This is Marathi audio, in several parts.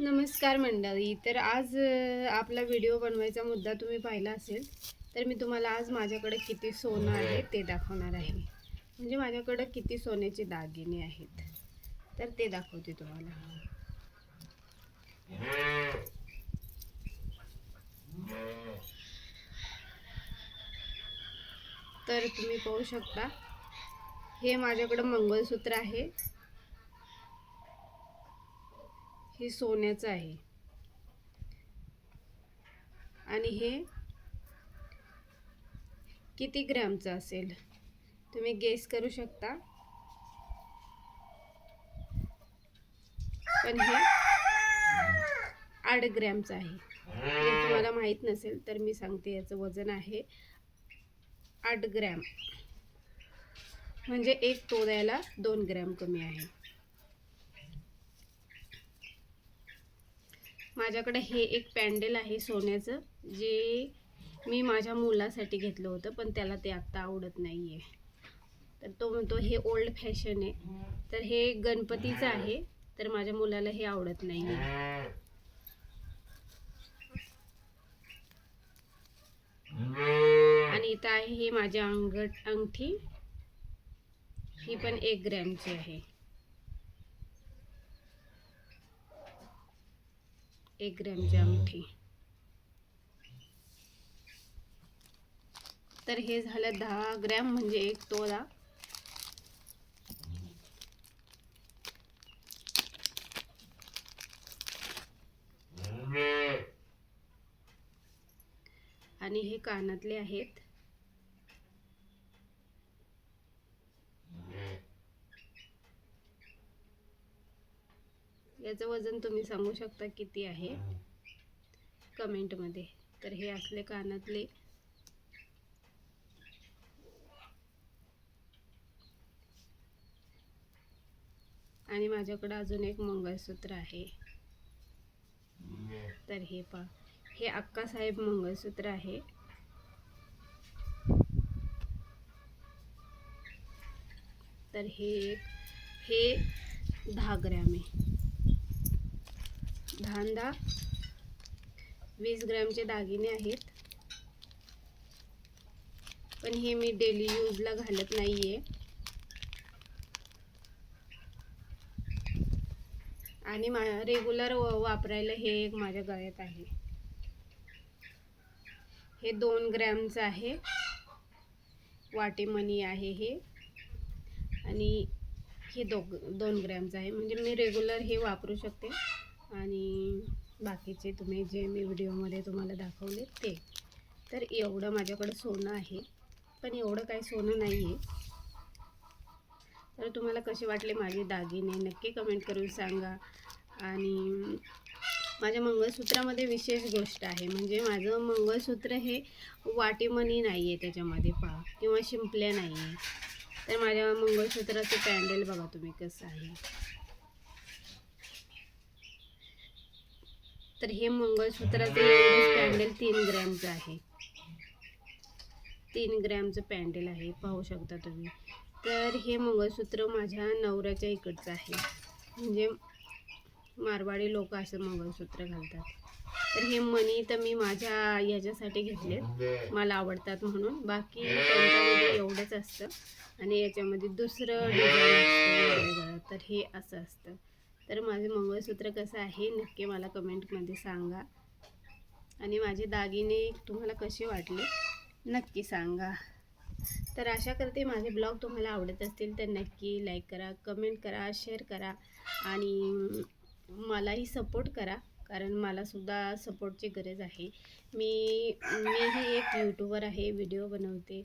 नमस्कार मंडळी. तर आज आपला व्हिडिओ बनवायचा मुद्दा तुम्ही पाहिला असेल तर मी तुम्हाला आज माझ्याकडे किती सोनं आहे ते दाखवणार आहे. म्हणजे माझ्याकडे किती सोन्याचे दागिने आहेत तर ते दाखवते तुम्हाला. तर तुम्ही पाहू शकता हे माझ्याकडं मंगळसूत्र आहे. हे सोन्याचं आहे. आणि हे किती ग्रॅमचं असेल? तुम्ही गेस करू शकता. पण हे आठ ग्रॅमचं आहे. जर तुम्हाला माहीत नसेल तर मी सांगते याचं वजन आहे आठ ग्रॅम. म्हणजे एक तोड्याला दोन ग्रॅम कमी आहे. माझ्याकडे हे एक पॅन्डेल आहे सोन्याचं जे मी माझ्या मुलासाठी घेतलं होतं पण त्याला ते आत्ता आवडत नाही आहे तर तो म्हणतो हे ओल्ड फॅशन आहे. तर हे गणपतीचं आहे तर माझ्या मुलाला हे आवडत नाही आहे आणि इथं आहे ही माझ्या अंगठ अंगठी. ही पण एक ग्रॅमची आहे. एक ग्रॅमची अंगठी. तर हे झालं दहा ग्रॅम म्हणजे एक तोळा आणि हे कानातले आहेत. याचं वजन तुम्ही सांगू शकता किती आहे? कमेंटमध्ये. तर हे असले कानातले. आणि माझ्याकडे अजून एक मंगळसूत्र आहे. तर हे पा हे अक्कासाहेब मंगळसूत्र आहे. तर हे हे दहा ग्रॅम आहे. दहा दहा वीस ग्रॅमचे दागिने आहेत. पण हे मी डेली यूजला घालत नाही आहे आणि मा रेग्युलर वापरायला हे एक माझ्या गळ्यात आहे. हे दोन ग्रॅमचं आहे. वाटेमणी आहे हे. आणि हे दो दोन ग्रॅमचं आहे. म्हणजे मी रेग्युलर हे वापरू शकते. आणि बाकीचे तुम्ही जे मी व्हिडिओमध्ये तुम्हाला दाखवले ते. तर एवढं माझ्याकडं सोनं आहे पण एवढं काही सोनं नाही आहे तर तुम्हाला कसे वाटले माझे दागिने नक्की कमेंट करून सांगा. आणि माझ्या मंगळसूत्रामध्ये विशेष गोष्ट आहे म्हणजे माझं मंगळसूत्र हे वाटीमणी नाही आहे त्याच्यामध्ये पहा किंवा शिंपल्या नाही आहे तर माझ्या मंगळसूत्राचं पॅन्डल बघा तुम्ही कसं आहे. तर हे मंगळसूत्राचं एवढंच पॅन्डल तीन ग्रॅमचं आहे. तीन ग्रॅमचं पॅन्डल आहे पाहू शकता तुम्ही. तर हे मंगळसूत्र माझ्या नवऱ्याच्या इकडचं आहे. म्हणजे मारवाडी लोक असं मंगळसूत्र घालतात. तर हे मणी तर मी माझ्या याच्यासाठी घेतलेत. मला आवडतात म्हणून. बाकी त्यांच्यामध्ये एवढंच असतं. आणि याच्यामध्ये दुसरं तर हे असं असतं. तर माझे मंगळसूत्र कसं आहे नक्की मला कमेंटमध्ये सांगा. आणि माझे दागिने तुम्हाला कसे वाटले नक्की सांगा. तर आशा करते माझे ब्लॉग तुम्हाला आवडत असतील तर नक्की लाईक करा कमेंट करा शेअर करा आणि मलाही सपोर्ट करा. कारण मलासुद्धा सपोर्टची गरज आहे. मी मीही एक यूट्यूबर आहे व्हिडिओ बनवते.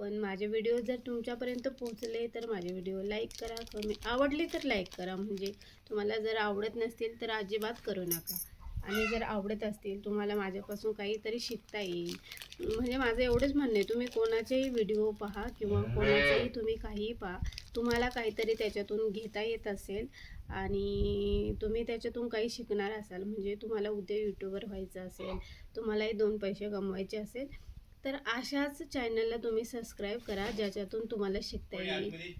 पण माझे व्हिडिओ जर तुमच्यापर्यंत पोहोचले तर माझे व्हिडिओ लाईक करा. कमी आवडले तर लाईक करा. म्हणजे तुम्हाला जर आवडत नसतील तर अजिबात करू नका. आणि जर आवडत असतील तुम्हाला माझ्यापासून काहीतरी शिकता येईल. म्हणजे माझं एवढंच म्हणणं आहे. तुम्ही कोणाचेही व्हिडिओ पहा किंवा कोणाचेही तुम्ही काहीही पहा. तुम्हाला काहीतरी त्याच्यातून घेता येत असेल आणि तुम्ही त्याच्यातून काही शिकणार असाल. म्हणजे तुम्हाला उद्या यूट्यूबर व्हायचं असेल तुम्हालाही दोन पैसे कमवायचे असेल तर अशाच चॅनलला तुम्ही सबस्क्राईब करा ज्याच्यातून तुम्हाला शिकता येईल.